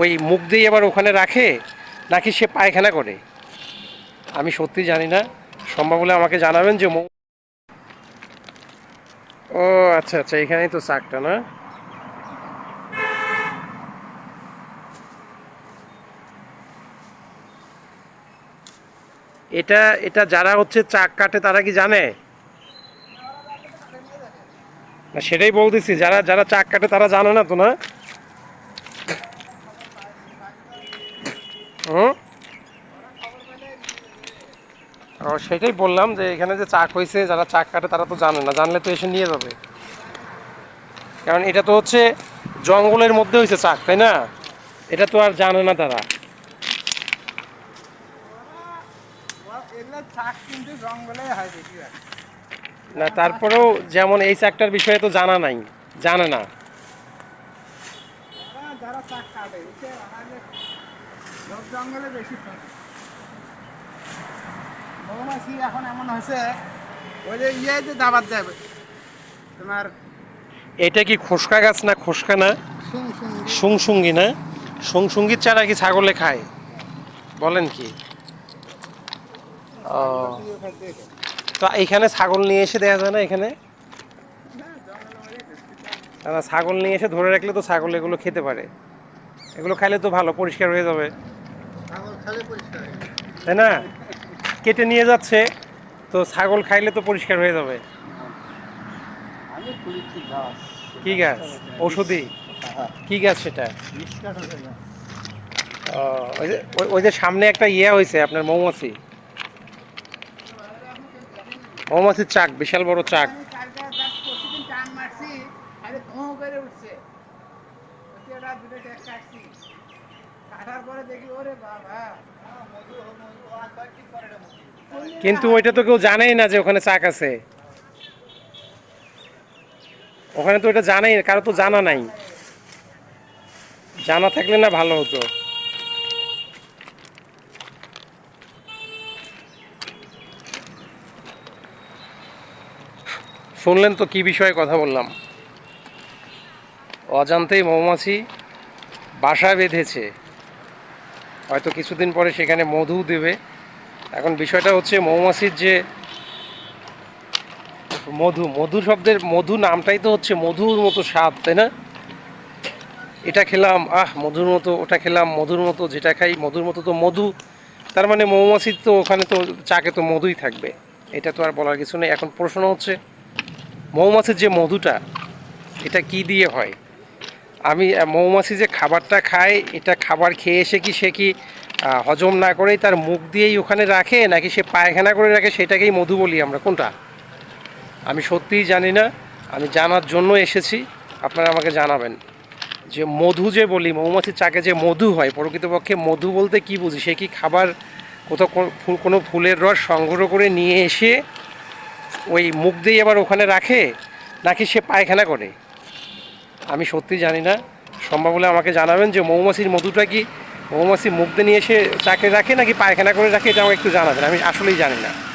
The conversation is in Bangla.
ওই মুখ দিয়ে আবার ওখানে রাখে, নাকি সে পায়খানা করে? আমি সত্যি জানি না। সম্ভব হলে আমাকে জানাবেন যে ও আচ্ছা আচ্ছা এখানেই তো চাকটা না? এটা এটা যারা হচ্ছে চাক কাটে, তারা কি জানে? না, সেটাই বলতেছি, যারা যারা চাক কাটে, তারা জানে না তো, না? হুম? ও, সেটাই বললাম যে এখানে যে চাক হয়েছে যারা চাক কাটে তারা তো জানে না, জানলে তো এসে নিয়ে যাবে। কারণ এটা তো হচ্ছে জঙ্গলের মধ্যে হয়েছে চাক, তাই না? এটা তো আর জানে না তারা। না, তারপরেও যেমন এই চাকটার বিষয়ে তো জানা নাই, জানে না যারা শাক কাটে এতে আমাদের সব জঙ্গলে বেশি থাকে। মৌমাছি এখন এমন হয়েছে ওই যে ইয়ে যে দাবার দেবে তোমার এটা কি খোসকা গাছ না খোসকা না? সুংসুঙ্গি না? সুংসুঙ্গির চারা কি ছাগলে খায়? বলেন কি। ও। তো এখানে ছাগল নিয়ে এসে দেখা যায় না এখানে? ছাগল নিয়ে এসে ধরে রাখলে তো ছাগল এগুলো খেতে পারে। এগুলো খাইলে তো ভালো পরিষ্কার হয়ে যাবে ছাগল খালে পরিষ্কার হয়ে যাবে। তাই না? কেটে নিয়ে যাচ্ছে তো ছাগল খাইলে তো পরিষ্কার হয়ে যাবে। কি গাছ ওষুধি কি গাছ। সেটা ওই যে ওই- ওই যে সামনে একটা ইয়ে হয়েছে আপনার মৌমাছি। মৌমাছির চাক বিশাল বড় চাক। মারছি আরে করে উঠছে। কিন্তু ওইটা তো কেউ জানেই না যে ওখানে চাক আছে। ওখানে তো ওটা জানেই, কারও তো জানা নাই। জানা থাকলে না ভালো হতো। শুনলেন তো কি বিষয়ে কথা বললাম? অজান্তেই মৌমাছি বাসা বেঁধেছে। হয়তো কিছুদিন পরে সেখানে মধু দেবে। এখন বিষয়টা হচ্ছে মৌমাছির যে মধু মধু শব্দের, মধু নামটাই তো হচ্ছে মধুর মতো স্বাদ, তাই না? এটা খেলাম, আহ, মধুর মতো, ওটা খেলাম, মধুর মতো যেটা খাই, মধুর মতো তো মধু। তার মানে মৌমাছির তো ওখানে তো, চাকে তো মধুই থাকবে। এটা তো আর বলার কিছু নেই। এখন প্রশ্ন হচ্ছে, মৌমাছির যে মধুটা, এটা কি দিয়ে হয়? আমি মৌমাছি যে খাবারটা খায়, এটা খাবার খেয়ে এসে কি সে কি হজম না করেই তার মুখ দিয়েই ওখানে রাখে, নাকি সে পায়খানা করে রাখে, সেটাকেই মধু বলি আমরা? কোনটা? আমি সত্যিই জানি না। আমি জানার জন্য এসেছি। আপনারা আমাকে জানাবেন। যে মধু যে বলি মৌমাছির চাকে যে মধু হয়, প্রকৃতপক্ষে মধু বলতে কি বুঝি? সে কি খাবার কোথাও কোনো ফুল- কোনো ফুলের রস সংগ্রহ করে নিয়ে এসে ওই মুখ দিয়ে আবার ওখানে রাখে, নাকি সে পায়খানা করে? আমি সত্যি জানি না। সম্ভব হলে আমাকে জানাবেন যে মৌমাছির মধুটা কি? মৌমাছি মুখতে নিয়ে এসে চাকে রাখে নাকি পায়খানা করে রাখে? এটা আমাকে একটু জানাবেন। আমি আসলেই জানি না।